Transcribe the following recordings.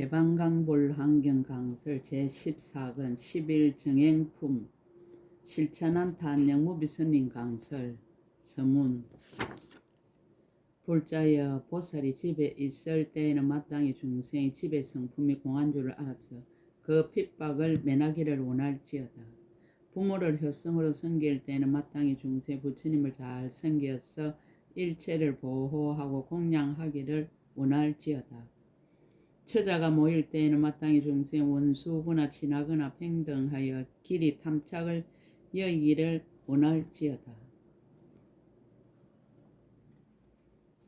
대방강볼 환경강설 제14권 11정행품 실천한 탄영무비선님 강설 서문 불자여 보살이 집에 있을 때에는 마땅히 중생이 집의 성품이 공한 줄을 알아서 그 핍박을 면하기를 원할지어다. 부모를 효성으로 섬길 때에는 마땅히 중생 부처님을 잘 섬겨서 일체를 보호하고 공양하기를 원할지어다. 처자가 모일 때에는 마땅히 중생 원수거나 친하거나 평등하여 길이 탐착을 여기를 원할지어다.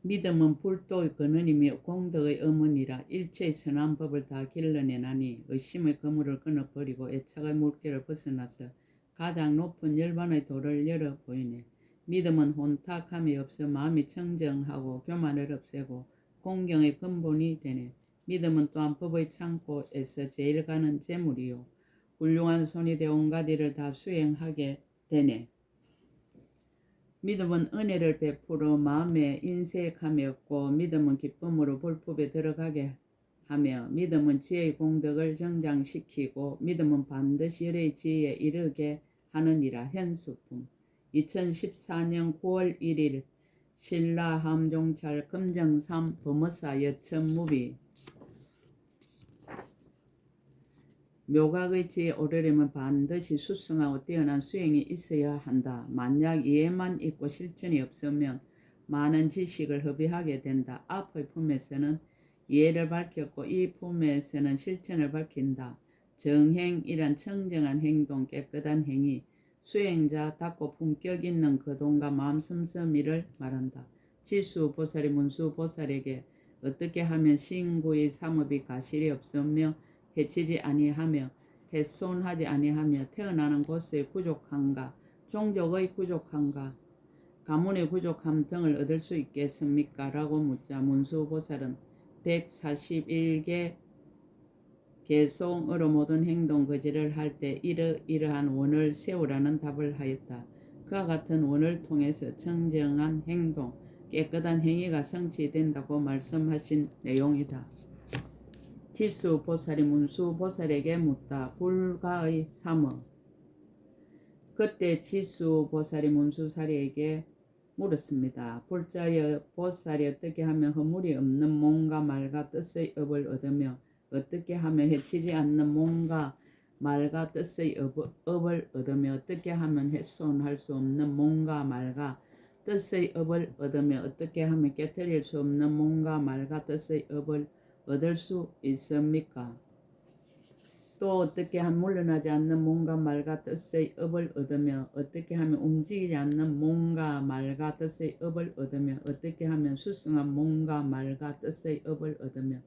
믿음은 불도의 근원이며 공덕의 어머니라 일체의 선한 법을 다 길러내나니 의심의 그물을 끊어버리고 애착의 물결을 벗어나서 가장 높은 열반의 도를 열어 보이네. 믿음은 혼탁함이 없어 마음이 청정하고 교만을 없애고 공경의 근본이 되네. 믿음은 또한 법의 창고에서 제일 가는 재물이요. 훌륭한 손이 되어 온갖 일을 다 수행하게 되네. 믿음은 은혜를 베풀어 마음에 인색함이 없고 믿음은 기쁨으로 불법에 들어가게 하며 믿음은 지혜의 공덕을 정장시키고 믿음은 반드시 열의 지혜에 이르게 하느니라 현수품 2014년 9월 1일 신라 함종찰 금정삼 범어사 여천무비 묘각의 지에 오르려면 반드시 수승하고 뛰어난 수행이 있어야 한다. 만약 이해만 있고 실천이 없으면 많은 지식을 허비하게 된다. 앞의 품에서는 이해를 밝혔고 이 품에서는 실천을 밝힌다. 정행이란 청정한 행동, 깨끗한 행위, 수행자답고 품격 있는 거동과 마음 씀씀이를 말한다. 지수 보살이 문수 보살에게 어떻게 하면 신구의 삼업이 가실이 없으며 해치지 아니하며 훼손하지 아니하며 태어나는 곳의 부족함과 종족의 부족함과 가문의 부족함 등을 얻을 수 있겠습니까? 라고 묻자 문수보살은 141개 개송으로 모든 행동 거지를 할 때 이러 이러한 원을 세우라는 답을 하였다. 그와 같은 원을 통해서 청정한 행동, 깨끗한 행위가 성취된다고 말씀하신 내용이다. 지수 보살이 문수 보살에게 묻다. 불가의 삼어. 그때 지수 보살이 문수사리에게 물었습니다. 불자여 보살이 어떻게 하면 허물이 없는 몸과 말과 뜻의 업을 얻으며 어떻게 하면 해치지 않는 몸과 말과 뜻의 업, 업을 얻으며 어떻게 하면 훼손할 수 없는 몸과 말과 뜻의 업을 얻으며 어떻게 하면 깨뜨릴 수 없는 몸과 말과 뜻의 업을 얻을 수 있습니까? 또 어떻게 하면 물러나지 않는 몸과 말과 뜻의 업을 얻으며 어떻게 하면 움직이지 않는 몸과 말과 뜻의 업을 얻으며 어떻게 하면 수승한 몸과 말과 뜻의 업을 얻으며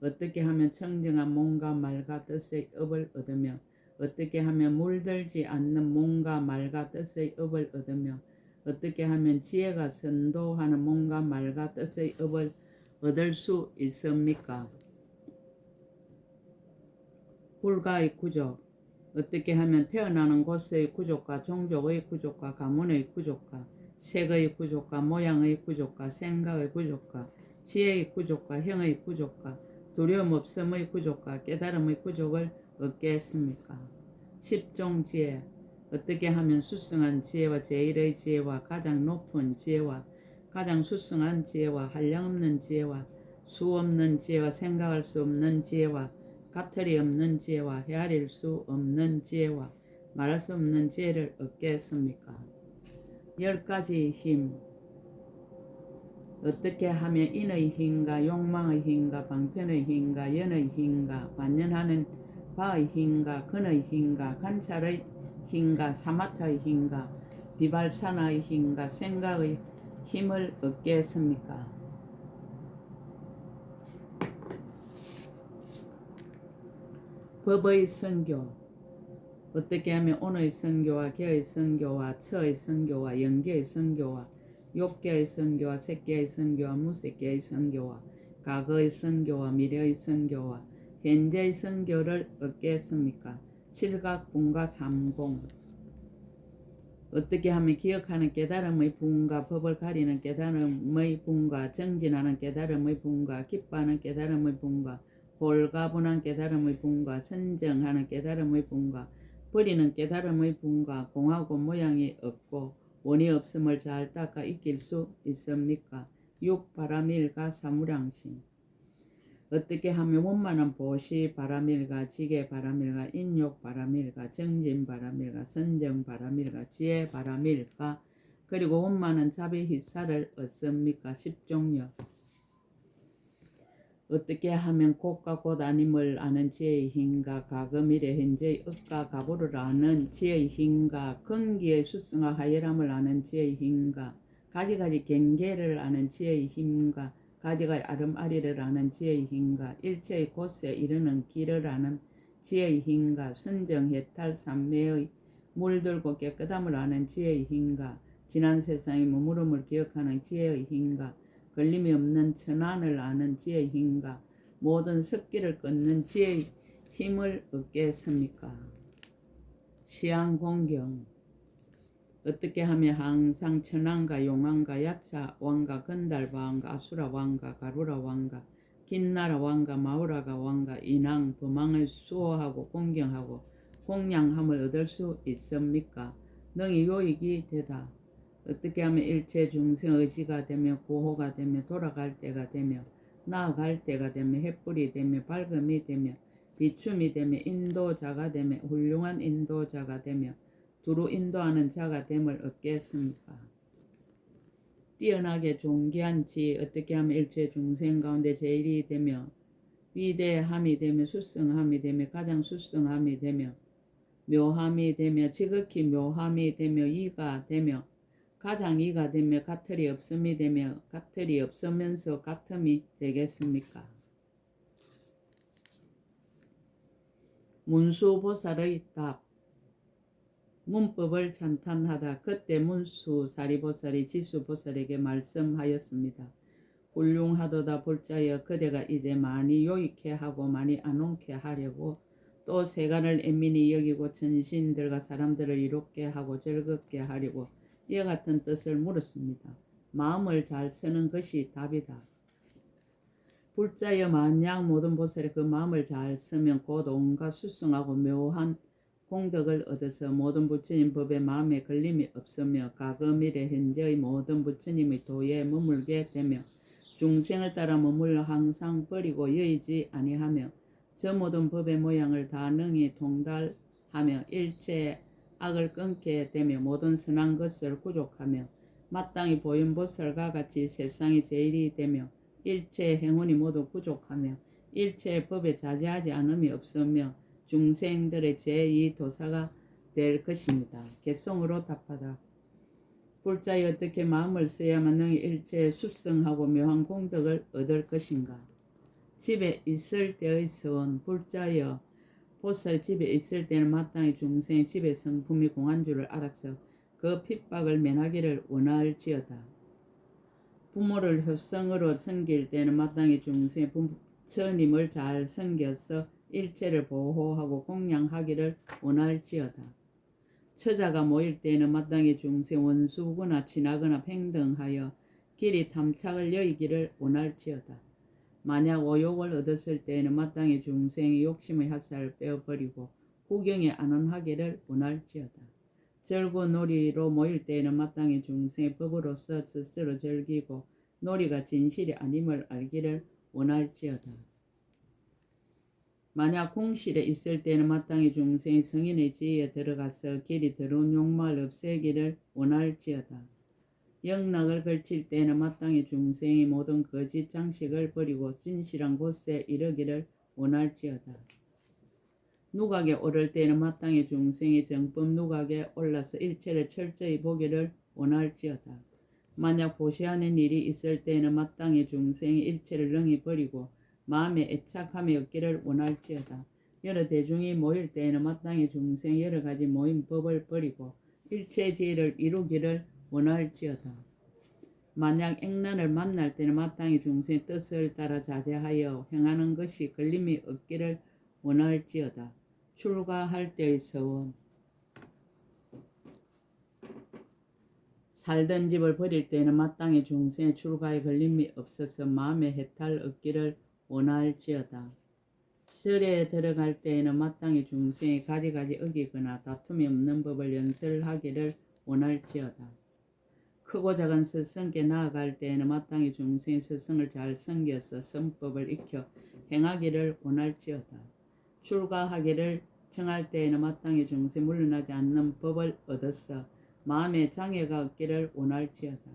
어떻게 하면 청정한 몸과 말과 뜻의 업을 얻으며 어떻게 하면 물들지 않는 몸과 말과 뜻의 업을 얻으며 어떻게 하면 지혜가 선도하는 몸과 말과 뜻의 업을 얻을 수 있습니까? 불가의 구족 어떻게 하면 태어나는 곳의 구족과 종족의 구족과 가문의 구족과 색의 구족과 모양의 구족과 생각의 구족과 지혜의 구족과 형의 구족과 두려움 없음의 구족과 깨달음의 구족을 얻겠습니까? 십종지혜 어떻게 하면 수승한 지혜와 제일의 지혜와 가장 높은 지혜와 가장 수승한 지혜와 한량없는 지혜와 수 없는 지혜와 생각할 수 없는 지혜와 가틀이 없는 지혜와 헤아릴 수 없는 지혜와 말할 수 없는 지혜를 얻겠습니까? 열 가지 힘 어떻게 하면 인의 힘과 욕망의 힘과 방편의 힘과 연의 힘과 반연하는 바의 힘과 근의 힘과 관찰의 힘과 사마타의 힘과 비발산의 힘과 생각의 힘을 얻겠습니까? 법의 선교 어떻게 하면 오의 선교와 개의 선교와 처의 선교와 영계의 선교와 욕계의 선교와 색계의 선교와 무색계의 선교와 과거의 선교와 미래의 선교와 현재의 선교를 얻겠습니까? 칠각분과 삼공 어떻게 하면 기억하는 깨달음의 분과 법을 가리는 깨달음의 분과 정진하는 깨달음의 분과 기뻐하는 깨달음의 분과 홀가분한 깨달음의 분과 선정하는 깨달음의 분과 버리는 깨달음의 분과 공하고 모양이 없고 원이 없음을 잘 닦아 익힐 수 있습니까? 육 바라밀가 사무량심 어떻게 하면 원만한 보시 바라밀가 지게 바라밀가 인욕 바라밀가 정진 바라밀가 선정 바라밀가 지혜 바라밀가 그리고 원만한 자비 희사를 얻습니까? 십종력 어떻게 하면 곧과 곧 아님을 아는 지혜의 힘과 가금일의 현재의 억과 가보를 아는 지혜의 힘과 근기의 수승과 하열함을 아는 지혜의 힘과 가지가지 경계를 아는 지혜의 힘과 가지가지 아름아리를 아는 지혜의 힘과 일체의 곳에 이르는 길을 아는 지혜의 힘과 선정 해탈 삼매의 물들고 깨끗함을 아는 지혜의 힘과 지난 세상의 머무름을 기억하는 지혜의 힘과 걸림이 없는 천안을 아는 지혜의 힘과 모든 습기를 끊는 지혜의 힘을 얻겠습니까? 시양 공경 어떻게 하면 항상 천왕과 용왕과 약사 왕과 건달바 왕과 아수라 왕과 가루라 왕과 긴나라 왕과 마우라가 왕과 인왕 범왕을 수호하고 공경하고 공양함을 얻을 수 있습니까? 능히 요익이 되다. 어떻게 하면 일체 중생 의지가 되며 보호가 되며 돌아갈 때가 되며 나아갈 때가 되며 햇불이 되며 밝음이 되며 비춤이 되며 인도자가 되며 훌륭한 인도자가 되며 두루 인도하는 자가 됨을 얻겠습니까? 뛰어나게 존귀한 지 어떻게 하면 일체 중생 가운데 제일이 되며 위대함이 되며 수승함이 되며 가장 수승함이 되며 묘함이 되며 지극히 묘함이 되며 이가 되며 가장 이가 되며 같을이 없음이 되며 같을이 없으면서 같음이 되겠습니까? 문수보살의 답 문법을 찬탄하다 그때 문수 사리보살이 지수보살에게 말씀하였습니다. 훌륭하도다 볼자여 그대가 이제 많이 요익해 하고 많이 안온케 하려고 또 세간을 애민히 여기고 천신들과 사람들을 이롭게 하고 즐겁게 하려고 이와 같은 뜻을 물었습니다. 마음을 잘 쓰는 것이 답이다. 불자여 만약 모든 보살이 그 마음을 잘 쓰면 곧 온갖 수승하고 묘한 공덕을 얻어서 모든 부처님 법에 마음에 걸림이 없으며 가금일의 현재의 모든 부처님의 도에 머물게 되며 중생을 따라 머물러 항상 버리고 여의지 아니하며 저 모든 법의 모양을 다 능히 통달하며 일체 악을 끊게 되며 모든 선한 것을 구족하며 마땅히 보인 보살과 같이 세상이 제일이 되며 일체 행운이 모두 부족하며 일체 법에 자제하지 않음이 없으며 중생들의 제2 도사가 될 것입니다. 개성으로 답하다. 불자에 어떻게 마음을 써야만 능히 일체 수성하고 묘한 공덕을 얻을 것인가? 집에 있을 때의 서원 불자여 보살 집에 있을 때는 마땅히 중생의 집의 성품이 공한 줄을 알아서 그 핍박을 면하기를 원할지어다. 부모를 효성으로 섬길 때는 마땅히 중생의 부처님을 잘 섬겨서 일체를 보호하고 공양하기를 원할지어다. 처자가 모일 때에는 마땅히 중생 원수거나 친하거나 평등하여 길이 탐착을 여의기를 원할지어다. 만약 오욕을 얻었을 때에는 마땅히 중생의 욕심의 핫살을 빼어버리고 구경에 안원하기를 원할지어다. 절구 놀이로 모일 때에는 마땅히 중생의 법으로서 스스로 즐기고 놀이가 진실이 아님을 알기를 원할지어다. 만약 공실에 있을 때는 마땅히 중생이 성인의 지혜에 들어가서 길이 더러운 욕망을 없애기를 원할지어다. 영락을 걸칠 때는 마땅히 중생이 모든 거짓 장식을 버리고 진실한 곳에 이르기를 원할지어다. 누각에 오를 때는 마땅히 중생이 정법 누각에 올라서 일체를 철저히 보기를 원할지어다. 만약 보시 하는 일이 있을 때는 마땅히 중생이 일체를 능히 버리고 마음에 애착함이 없기를 원할지어다. 여러 대중이 모일 때에는 마땅히 중생 여러 가지 모임 법을 버리고 일체 지혜를 이루기를 원할지어다. 만약 액난을 만날 때는 마땅히 중생의 뜻을 따라 자제하여 행하는 것이 걸림이 없기를 원할지어다. 출가할 때의 서원 살던 집을 버릴 때는 마땅히 중생의 출가에 걸림이 없어서 마음의 해탈 얻기를 원할지어다. 절에 들어갈 때에는 마땅히 중생이 가지가지 어기거나 다툼이 없는 법을 연설하기를 원할지어다. 크고 작은 스승께 나아갈 때에는 마땅히 중생이 스승을 잘 섬겨서 선법을 익혀 행하기를 원할지어다. 출가하기를 청할 때에는 마땅히 중생 물러나지 않는 법을 얻어서 마음에 장애가 없기를 원할지어다.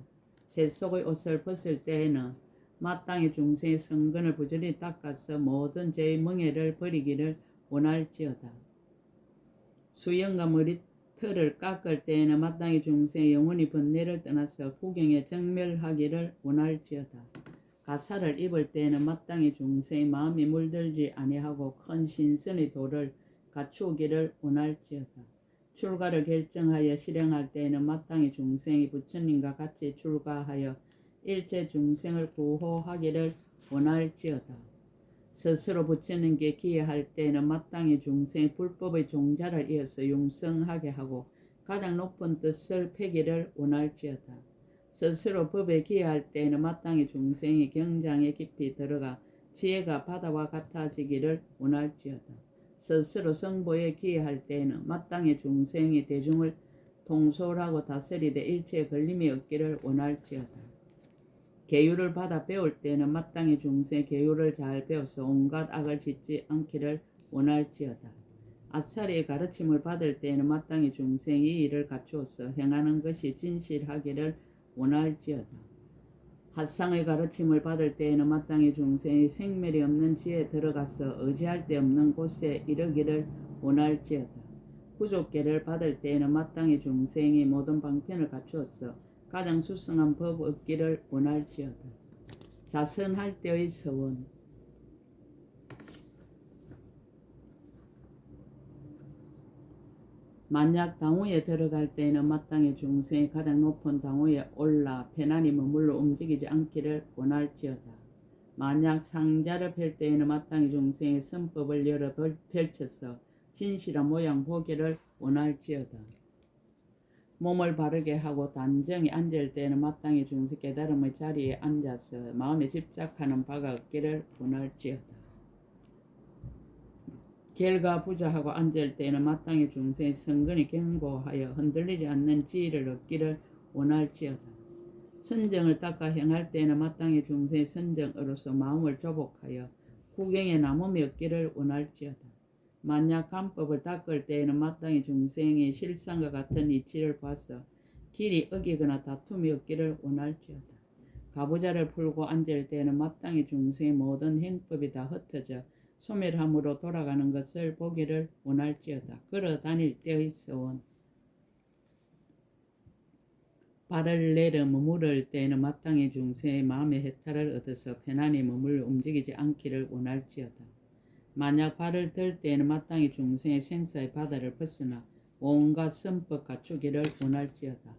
새 속의 옷을 벗을 때에는 마땅히 중생의 성근을 부지런히 닦아서 모든 죄의 멍해를 버리기를 원할지어다. 수영과 머리털을 깎을 때에는 마땅히 중생의 영혼이 번뇌를 떠나서 구경에 정멸하기를 원할지어다. 가사를 입을 때에는 마땅히 중생의 마음이 물들지 아니하고 큰 신선의 도를 갖추기를 원할지어다. 출가를 결정하여 실행할 때에는 마땅히 중생이 부처님과 같이 출가하여 일체 중생을 구호하기를 원할지어다. 스스로 부처님께 기여할 때에는 마땅히 중생의 불법의 종자를 이어서 용성하게 하고 가장 높은 뜻을 폐기를 원할지어다. 스스로 법에 기여할 때에는 마땅히 중생이 경장에 깊이 들어가 지혜가 바다와 같아지기를 원할지어다. 스스로 성보에 기여할 때에는 마땅히 중생이 대중을 통솔하고 다스리되 일체에 걸림이 없기를 원할지어다. 계율을 받아 배울 때는 마땅히 중생 계율을 잘 배워서 온갖 악을 짓지 않기를 원할지어다. 아사리의 가르침을 받을 때에는 마땅히 중생이 이 일을 갖추어서 행하는 것이 진실하기를 원할지어다. 핫상의 가르침을 받을 때에는 마땅히 중생이 생멸이 없는 지에 들어가서 의지할 데 없는 곳에 이르기를 원할지어다. 구족계를 받을 때에는 마땅히 중생이 모든 방편을 갖추어서 가장 수승한 법 얻기를 원할지어다. 자선할 때의 서원 만약 당호에 들어갈 때에는 마땅히 중생이 가장 높은 당호에 올라 편안히 머물러 움직이지 않기를 원할지어다. 만약 상자를 펼 때에는 마땅히 중생의 선법을 열어 펼쳐서 진실한 모양 보기를 원할지어다. 몸을 바르게 하고 단정히 앉을 때에는 마땅히 중생 깨달음의 자리에 앉아서 마음에 집착하는 바가 없기를 원할지어다. 결과 부자하고 앉을 때에는 마땅히 중생의 성근이 견고하여 흔들리지 않는 지혜를 얻기를 원할지어다. 선정을 닦아 행할 때에는 마땅히 중생의 선정으로서 마음을 조복하여 구경에 남음이 없기를 원할지어다. 만약 간법을 닦을 때에는 마땅히 중생의 실상과 같은 이치를 봐서 길이 어기거나 다툼이 없기를 원할지어다. 가부자를 풀고 앉을 때에는 마땅히 중생의 모든 행법이 다 흩어져 소멸함으로 돌아가는 것을 보기를 원할지어다. 걸어 다닐 때의 서원. 발을 내려 머무를 때에는 마땅히 중생의 마음의 해탈을 얻어서 편안히 머물러 움직이지 않기를 원할지어다. 만약 발을 들 때에는 마땅히 중생의 생사의 바다를 벗으나 온갖 선법 갖추기를 원할지어다.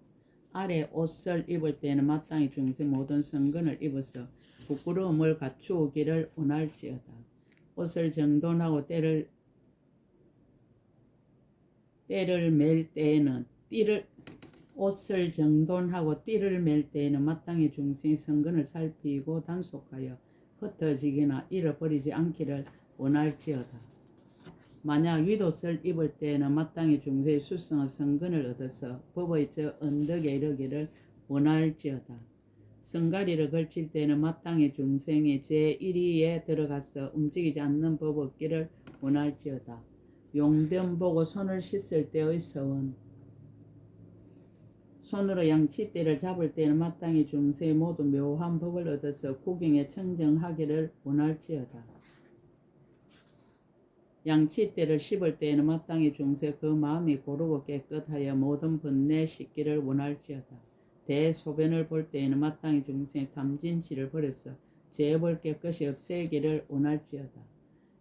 아래 옷을 입을 때에는 마땅히 중생 모든 성근을 입어서 부끄러움을 갖추기를 원할지어다. 옷을 정돈하고 때를 때를 맬 때에는 띠를 옷을 정돈하고 띠를 맬 때에는 마땅히 중생의 성근을 살피고 단속하여 흩어지거나 잃어버리지 않기를 원할지어다. 만약 윗옷을 입을 때에는 마땅히 중생의 수성한 성근을 얻어서 법의 저 언덕에 이르기를 원할지어다. 성가리를 걸칠 때는 마땅히 중생이 제1위에 들어가서 움직이지 않는 법 없기를 원할지어다. 용변 보고 손을 씻을 때의 서원 손으로 양치대를 잡을 때는 마땅히 중생의 모두 묘한 법을 얻어서 구경에 청정하기를 원할지어다. 양치대를 씹을 때에는 마땅히 중생 그 마음이 고르고 깨끗하여 모든 번뇌 씻기를 원할지어다. 대소변을 볼 때에는 마땅히 중생의 탐진치를 버려서 죄업을 깨끗이 없애기를 원할지어다.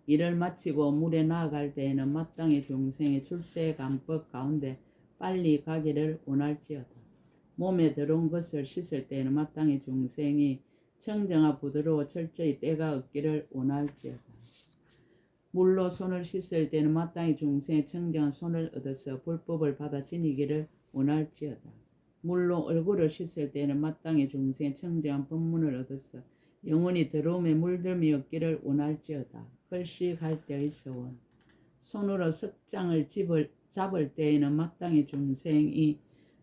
이를 마치고 물에 나아갈 때에는 마땅히 중생의 출세 감법 가운데 빨리 가기를 원할지어다. 몸에 들어온 것을 씻을 때에는 마땅히 중생이 청정하 부드러워 철저히 때가 없기를 원할지어다. 물로 손을 씻을 때는 마땅히 중생의 청정한 손을 얻어서 불법을 받아 지니기를 원할지어다. 물로 얼굴을 씻을 때는 마땅히 중생의 청정한 법문을 얻어서 영원히 더러움에 물들미 없기를 원할지어다. 글씨갈 때의 서원 손으로 석장을 집을, 잡을 때에는 마땅히 중생이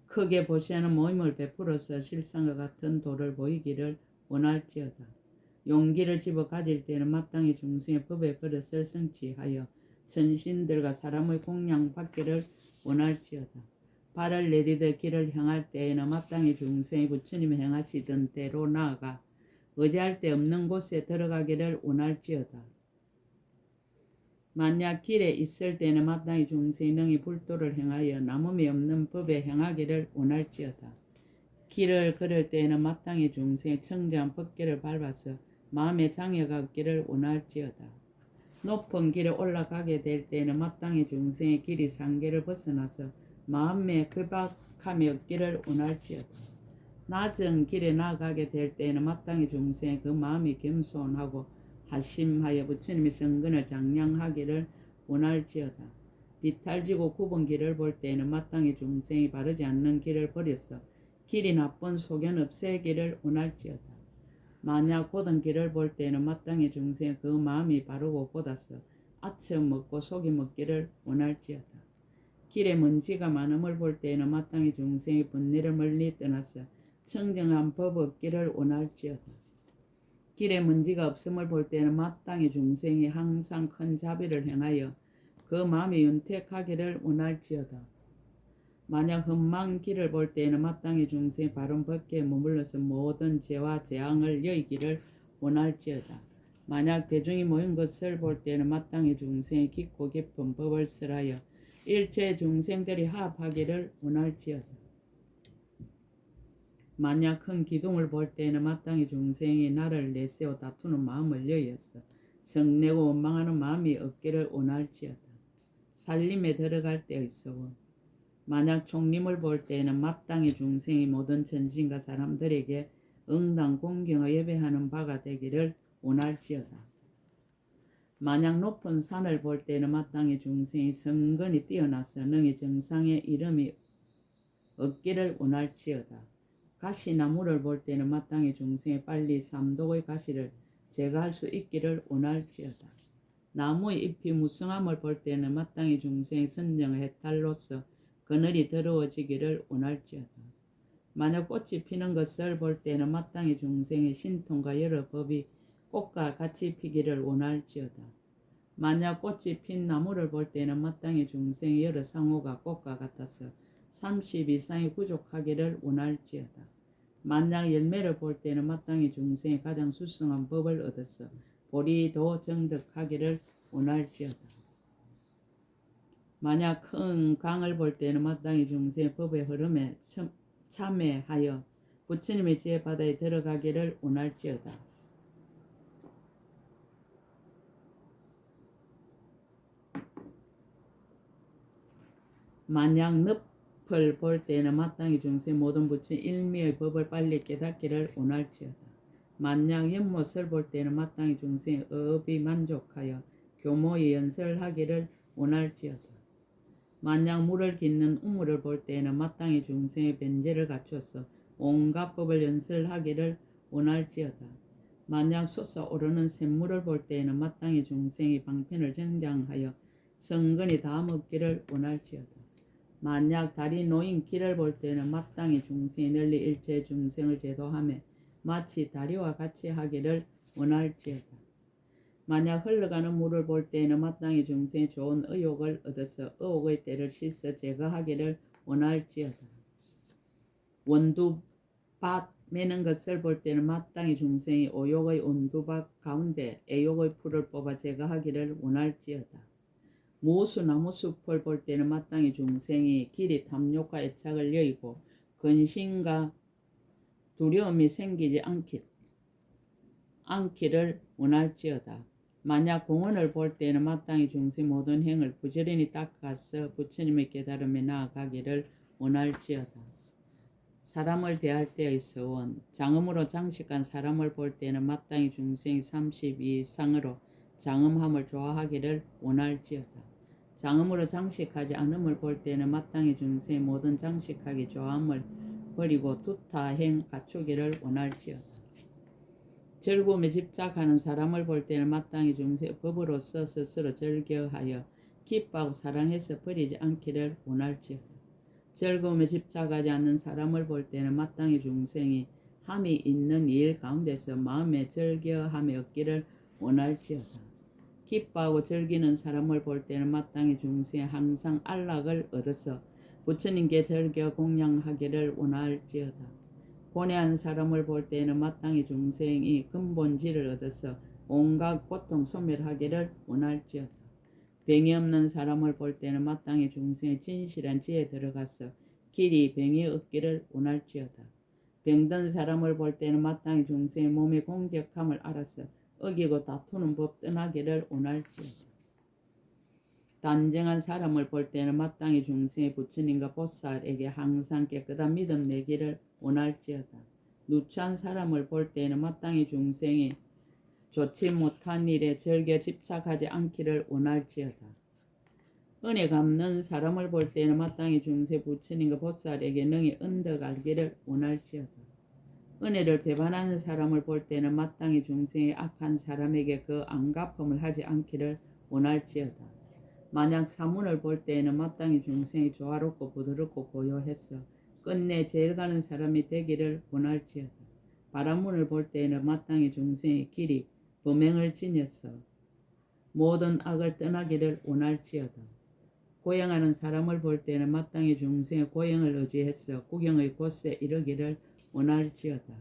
크게 보시는 모임을 베풀어서 실상과 같은 도를 보이기를 원할지어다. 용기를 집어 가질 때는 마땅히 중생의 법의 그릇을 성취하여 천신들과 사람의 공양 받기를 원할지어다. 발을 내디뎌 길을 향할 때에는 마땅히 중생이 부처님이 행하시던 대로 나아가 의지할 데 없는 곳에 들어가기를 원할지어다. 만약 길에 있을 때는 마땅히 중생이 능히 불도를 행하여 남음이 없는 법에 행하기를 원할지어다. 길을 걸을 때에는 마땅히 중생의 청정한 법길을 밟아서 마음의 장애가 없기를 원할지어다. 높은 길에 올라가게 될 때에는 마땅히 중생의 길이 상계를 벗어나서 마음의 급박함이 없기를 원할지어다. 낮은 길에 나아가게 될 때에는 마땅히 중생의 그 마음이 겸손하고 하심하여 부처님의 성근을 장량하기를 원할지어다. 비탈지고 굽은 길을 볼 때에는 마땅히 중생이 바르지 않는 길을 버려서 길이 나쁜 소견 없애기를 원할지어다. 만약 고든 길을 볼 때에는 마땅히 중생의 그 마음이 바르고 곧아서 아쳐 먹고 속이 먹기를 원할지어다. 길에 먼지가 많음을 볼 때에는 마땅히 중생의 분리를 멀리 떠나서 청정한 법 얻기를 원할지어다. 길에 먼지가 없음을 볼 때는 마땅히 중생이 항상 큰 자비를 행하여 그 마음이 윤택하기를 원할지어다. 만약 흠망 길을 볼 때에는 마땅히 중생이 바른 법계에 머물러서 모든 죄와 재앙을 여의기를 원할지어다. 만약 대중이 모인 것을 볼 때는 마땅히 중생이 깊고 깊은 법을 설하여 일체 중생들이 합하기를 원할지어다. 만약 큰 기둥을 볼 때에는 마땅히 중생이 나를 내세워 다투는 마음을 여였어 성내고 원망하는 마음이 없기를 원할지어다. 살림에 들어갈 때의 소원 만약 총림을 볼 때에는 마땅히 중생이 모든 천신과 사람들에게 응당 공경을 예배하는 바가 되기를 원할지어다. 만약 높은 산을 볼 때는 마땅히 중생이 성근이 뛰어나서 능히 정상의 이름이 얻기를 원할지어다. 가시나무를 볼 때는 마땅히 중생이 빨리 삼독의 가시를 제거할 수 있기를 원할지어다. 나무의 잎이 무성함을 볼 때는 마땅히 중생이 선정의 해탈로서 그늘이 더러워지기를 원할지어다. 만약 꽃이 피는 것을 볼 때는 마땅히 중생의 신통과 여러 법이 꽃과 같이 피기를 원할지어다. 만약 꽃이 핀 나무를 볼 때는 마땅히 중생의 여러 상호가 꽃과 같아서 30 이상이 부족하기를 원할지어다. 만약 열매를 볼 때는 마땅히 중생이 가장 수승한 법을 얻어서 보리 더 정득하기를 원할지어다. 만약 큰 강을 볼 때는 마땅히 중생의 법의 흐름에 참- 참회하여 부처님의 지혜 바다에 들어가기를 원할지어다. 만약 늪을 볼 때는 마땅히 중생 모든 부처 일미의 법을 빨리 깨닫기를 원할지어다. 만약 연못을 볼 때는 마땅히 중생의 업이 만족하여 교모의 연설하기를 원할지어다. 만약 물을 깃는 우물을 볼 때에는 마땅히 중생의 변제를 갖춰서 온갖 법을 연설하기를 원할지어다. 만약 솟아오르는 샘물을 볼 때에는 마땅히 중생이 방편을 정장하여 성근이 다 먹기를 원할지어다. 만약 달이 놓인 길을 볼 때는 마땅히 중생이 널리 일체 중생을 제도하며 마치 다리와 같이 하기를 원할지어다. 만약 흘러가는 물을 볼 때에는 마땅히 중생이 좋은 의욕을 얻어서 의욕의 때를 씻어 제거하기를 원할지어다. 원두밭 매는 것을 볼 때는 마땅히 중생이 오욕의 원두밭 가운데 애욕의 풀을 뽑아 제거하기를 원할지어다. 모수 나무 숲을 볼 때는 마땅히 중생이 길이 탐욕과 애착을 여의고 근심과 두려움이 생기지 않기, 않기를 원할지어다. 만약 공원을 볼 때는 마땅히 중생 모든 행을 부지런히 닦아서 부처님의 깨달음에 나아가기를 원할지어다. 사람을 대할 때의 서원 장음으로 장식한 사람을 볼 때는 마땅히 중생이 32 이상으로 장음함을 좋아하기를 원할지어다. 장음으로 장식하지 않음을 볼 때는 마땅히 중생의 모든 장식하기 좋아함을 버리고 두타행 갖추기를 원할지어다. 즐거움에 집착하는 사람을 볼 때는 마땅히 중세 법으로서 스스로 즐겨하여 기뻐하고 사랑해서 버리지 않기를 원할지어다. 즐거움에 집착하지 않는 사람을 볼 때는 마땅히 중생이 함이 있는 일 가운데서 마음에 즐겨함이 없기를 원할지어다. 기뻐하고 즐기는 사람을 볼 때는 마땅히 중생이 항상 안락을 얻어서 부처님께 즐겨 공양하기를 원할지어다. 고뇌한 사람을 볼 때는 마땅히 중생이 근본질을 얻어서 온갖 고통 소멸하기를 원할지어다. 병이 없는 사람을 볼 때는 마땅히 중생의 진실한 지에 들어가서 길이 병이 없기를 원할지어다. 병든 사람을 볼 때는 마땅히 중생의 몸의 공적함을 알아서 어기고 다투는 법 떠나기를 원할지어다. 단정한 사람을 볼 때는 마땅히 중생의 부처님과 보살에게 항상 깨끗한 믿음 내기를 원할지어다. 누추한 사람을 볼 때는 마땅히 중생이 좋지 못한 일에 즐겨 집착하지 않기를 원할지어다. 은혜 갚는 사람을 볼 때는 마땅히 중세 부처님과 보살에게 능히 언덕알기를 원할지어다. 은혜를 배반하는 사람을 볼 때는 마땅히 중생의 악한 사람에게 그 안 갚음을 하지 않기를 원할지어다. 만약 사문을 볼 때에는 마땅히 중생이 조화롭고 부드럽고 고요해서 끝내 제일 가는 사람이 되기를 원할지어다. 바람문을 볼 때에는 마땅히 중생의 길이 범행을 지녀서 모든 악을 떠나기를 원할지어다. 고행하는 사람을 볼 때는 마땅히 중생의 고행을 의지해서 구경의 곳에 이르기를 원할지어다.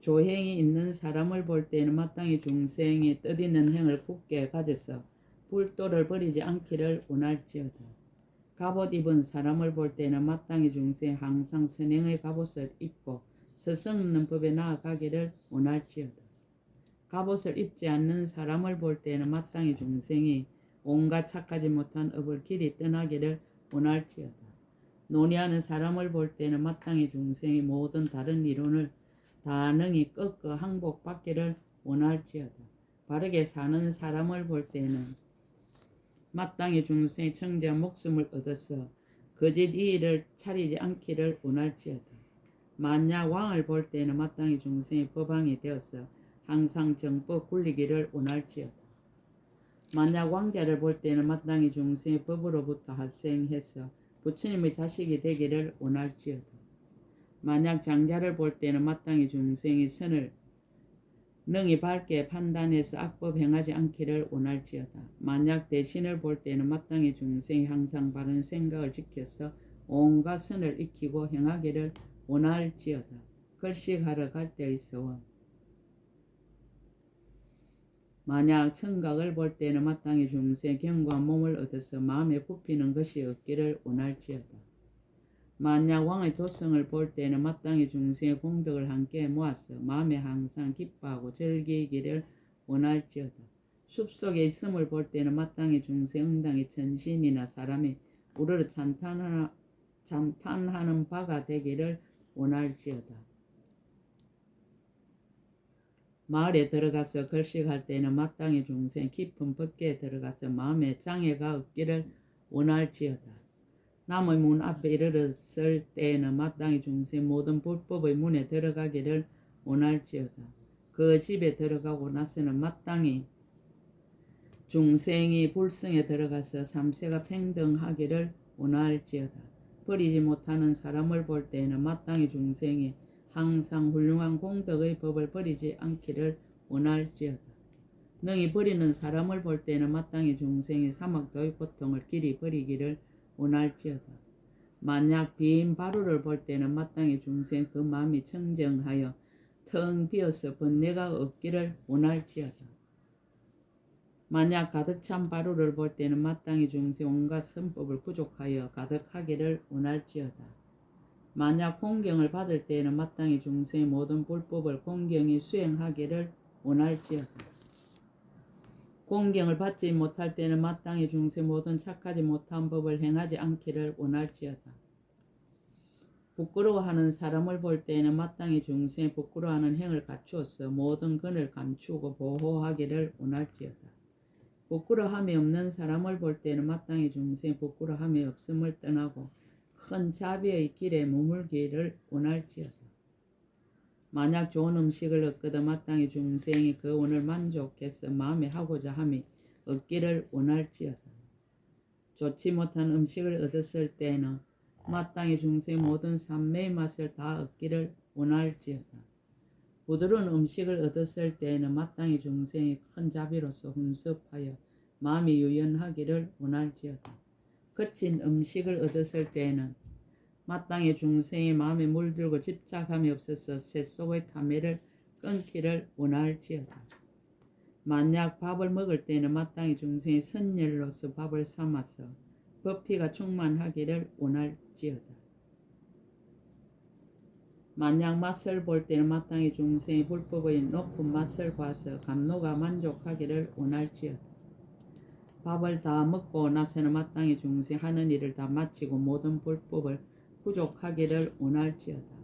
조행이 있는 사람을 볼 때는 마땅히 중생이 뜻있는 행을 굳게 가져서 불도를 버리지 않기를 원할지어다. 갑옷 입은 사람을 볼 때는 마땅히 중생 항상 선행의 갑옷을 입고 스승 없는 법에 나아가기를 원할지어다. 갑옷을 입지 않는 사람을 볼 때는 마땅히 중생이 온갖 착하지 못한 업을 길이 떠나기를 원할지어다. 논의하는 사람을 볼 때는 마땅히 중생이 모든 다른 이론을 다 능히 꺾어 항복받기를 원할지어다. 바르게 사는 사람을 볼 때는 마땅히 중생의 청지한 목숨을 얻어서 거짓 이의를 차리지 않기를 원할지어다. 만약 왕을 볼 때는 마땅히 중생의 법왕이 되어서 항상 정법 굴리기를 원할지어다. 만약 왕자를 볼 때는 마땅히 중생의 법으로부터発생해서 부처님의 자식이 되기를 원할지어다. 만약 장자를 볼 때는 마땅히 중생의 선을 능히 밝게 판단해서 악법 행하지 않기를 원할지어다. 만약 대신을 볼 때는 마땅히 중생이 항상 바른 생각을 지켜서 온갖 선을 익히고 행하기를 원할지어다. 글씨하러 갈때 있어 만약 성각을 볼 때는 마땅히 중생 경과 몸을 얻어서 마음에 굽히는 것이 없기를 원할지어다. 만약 왕의 도성을 볼 때는 마땅히 중생의 공덕을 함께 모아서 마음에 항상 기뻐하고 즐기기를 원할지어다. 숲속에 있음을 볼 때는 마땅히 중생 응당의 천신이나 사람이 우르르 찬탄하나, 찬탄하는 바가 되기를 원할지어다. 마을에 들어가서 글식할 때는 마땅히 중생 깊은 법계에 들어가서 마음에 장애가 없기를 원할지어다. 남의 문 앞에 이르렀을 때에는 마땅히 중생 모든 불법의 문에 들어가기를 원할지어다. 그 집에 들어가고 나서는 마땅히 중생이 불성에 들어가서 삼세가 평등하기를 원할지어다. 버리지 못하는 사람을 볼 때에는 마땅히 중생이 항상 훌륭한 공덕의 법을 버리지 않기를 원할지어다. 능히 버리는 사람을 볼 때는 마땅히 중생이 사막도의 고통을 길이 버리기를 원할지어다. 만약 빈 바루를 볼 때는 마땅히 중생 그 마음이 청정하여 텅 비어서 번뇌가 없기를 원할지어다. 만약 가득 찬 바루를 볼 때는 마땅히 중생 온갖 선법을 부족하여 가득하기를 원할지어다. 만약 공경을 받을 때에는 마땅히 중생의 모든 불법을 공경이 수행하기를 원할지어다. 공경을 받지 못할 때는 마땅히 중세 모든 착하지 못한 법을 행하지 않기를 원할지어다. 부끄러워하는 사람을 볼 때에는 마땅히 중세 부끄러워하는 행을 갖추어서 모든 근을 감추고 보호하기를 원할지어다. 부끄러함이 없는 사람을 볼 때는 마땅히 중세 부끄러함이 없음을 떠나고 큰 자비의 길에 머물기를 원할지어다. 만약 좋은 음식을 얻거든 마땅히 중생이 그 운을 만족해서 마음에 하고자 함이 얻기를 원할지어다. 좋지 못한 음식을 얻었을 때에는 마땅히 중생의 모든 삼매의 맛을 다 얻기를 원할지어다. 부드러운 음식을 얻었을 때에는 마땅히 중생이 큰 자비로서 훈습하여 마음이 유연하기를 원할지어다. 거친 음식을 얻었을 때에는 마땅히 중생의 마음에 물들고 집착함이 없어서 셋속의 탐매를 끊기를 원할지어다. 만약 밥을 먹을 때는 마땅히 중생의 선열로서 밥을 삼아서 법피가 충만하기를 원할지어다. 만약 맛을 볼 때는 마땅히 중생의 불법의 높은 맛을 봐서 감노가 만족하기를 원할지어다. 밥을 다 먹고 나서는 마땅히 중생 하는 일을 다 마치고 모든 불법을 부족하기를 원할지어다.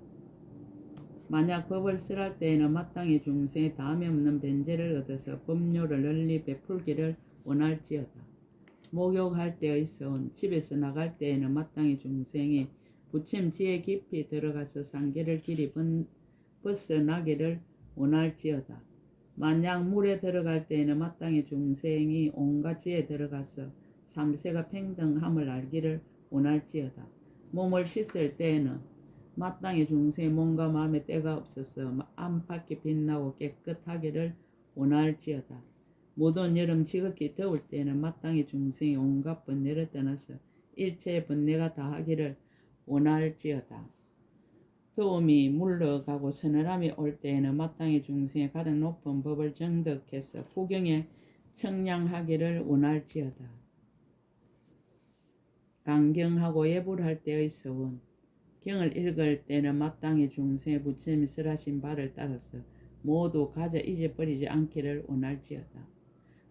만약 법을 쓰랄 때에는 마땅히 중생의 다음에 없는 변제를 얻어서 법료를 널리 베풀기를 원할지어다. 목욕할 때의선 집에서 나갈 때에는 마땅히 중생이 부침지에 깊이 들어가서 상계를 길이 번, 벗어나기를 원할지어다. 만약 물에 들어갈 때에는 마땅히 중생이 온갖 지에 들어가서 삼세가 평등함을 알기를 원할지어다. 몸을 씻을 때에는 마땅히 중생의 몸과 마음에 때가 없어서 안팎이 빛나고 깨끗하기를 원할지어다. 모든 여름 지극히 더울 때에는 마땅히 중생이 온갖 번뇌를 떠나서 일체의 번뇌가 다하기를 원할지어다. 도움이 물러가고 서늘함이 올 때에는 마땅히 중생의 가장 높은 법을 정득해서 구경에 청량하기를 원할지어다. 강경하고 예불할 때의 서원 경을 읽을 때는 마땅히 중생의 부처님이 설하신 바를 따라서 모두 가져 잊어버리지 않기를 원할지어다.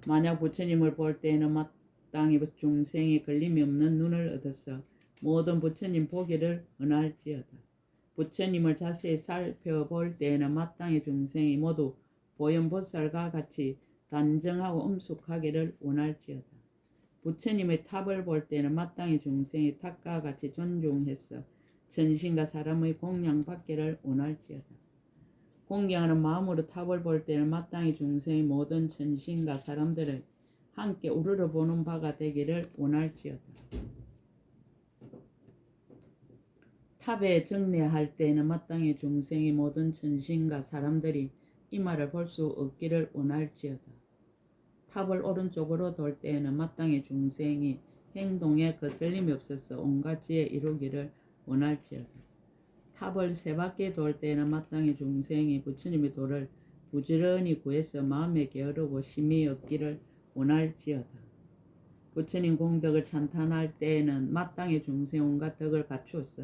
만약 부처님을 볼 때에는 마땅히 중생이 걸림이 없는 눈을 얻어서 모든 부처님 보기를 원할지어다. 부처님을 자세히 살펴볼 때에는 마땅히 중생이 모두 보현보살과 같이 단정하고 엄숙하기를 원할지어다. 부처님의 탑을 볼 때는 마땅히 중생이 탑과 같이 존중해서 전신과 사람의 공양받기를 원할지어다. 공경하는 마음으로 탑을 볼 때는 마땅히 중생의 모든 전신과 사람들을 함께 우러러 보는 바가 되기를 원할지어다. 탑에 정례할 때는 마땅히 중생의 모든 전신과 사람들이 이마를 볼수 없기를 원할지어다. 탑을 오른쪽으로 돌 때에는 마땅히 중생이 행동에 거슬림이 없어서 온갖 지에 이루기를 원할지어다. 탑을 세 바퀴 돌 때에는 마땅히 중생이 부처님의 도를 부지런히 구해서 마음에 게으르고 심히 얻기를 원할지어다. 부처님 공덕을 찬탄할 때에는 마땅히 중생 온갖 덕을 갖추어서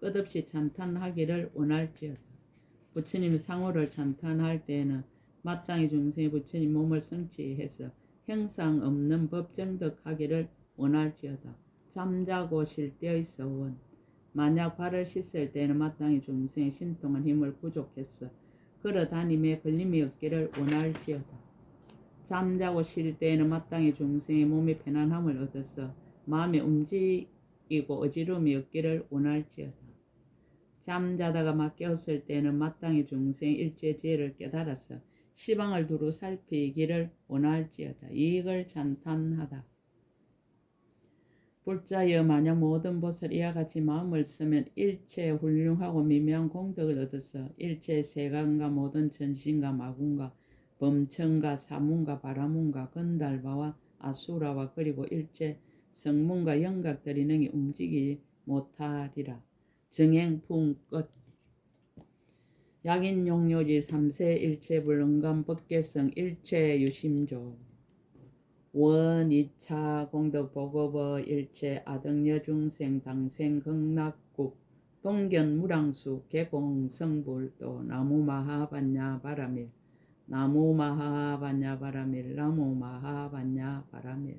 끝없이 찬탄하기를 원할지어다. 부처님 상호를 찬탄할 때에는 마땅히 중생의 부처님 몸을 성취해서 형상 없는 법정덕하기를 원할지어다. 잠자고 쉴 때의 서 원 만약 발을 씻을 때는 마땅히 중생의 신통한 힘을 부족해서 걸어 다님에 걸림이 없기를 원할지어다. 잠자고 쉴 때에는 마땅히 중생의 몸이 편안함을 얻어서 마음이 움직이고 어지러움이 없기를 원할지어다. 잠자다가 막 깨었을 때는 마땅히 중생 일체 지혜를 깨달아서 시방을 두루 살피기를 원할지어다. 이익을 찬탄하다. 불자여 만약 모든 보살 이와 같이 마음을 쓰면 일체 훌륭하고 미묘한 공덕을 얻어서 일체 세간과 모든 전신과 마군과 범천과 사문과 바라문과 건달바와 아수라와 그리고 일체 성문과 영각들이 능히 움직이지 못하리라. 정행 풍 끝 약인 용료지 삼세 일체 불응감 법계성 일체 유심조. 원 2차 공덕 보고버 일체 아등여 중생 당생 극락국 동견 무랑수 개공 성불도 나무 마하반야 바라밀 나무 마하반야 바라밀 나무 마하반야 바라밀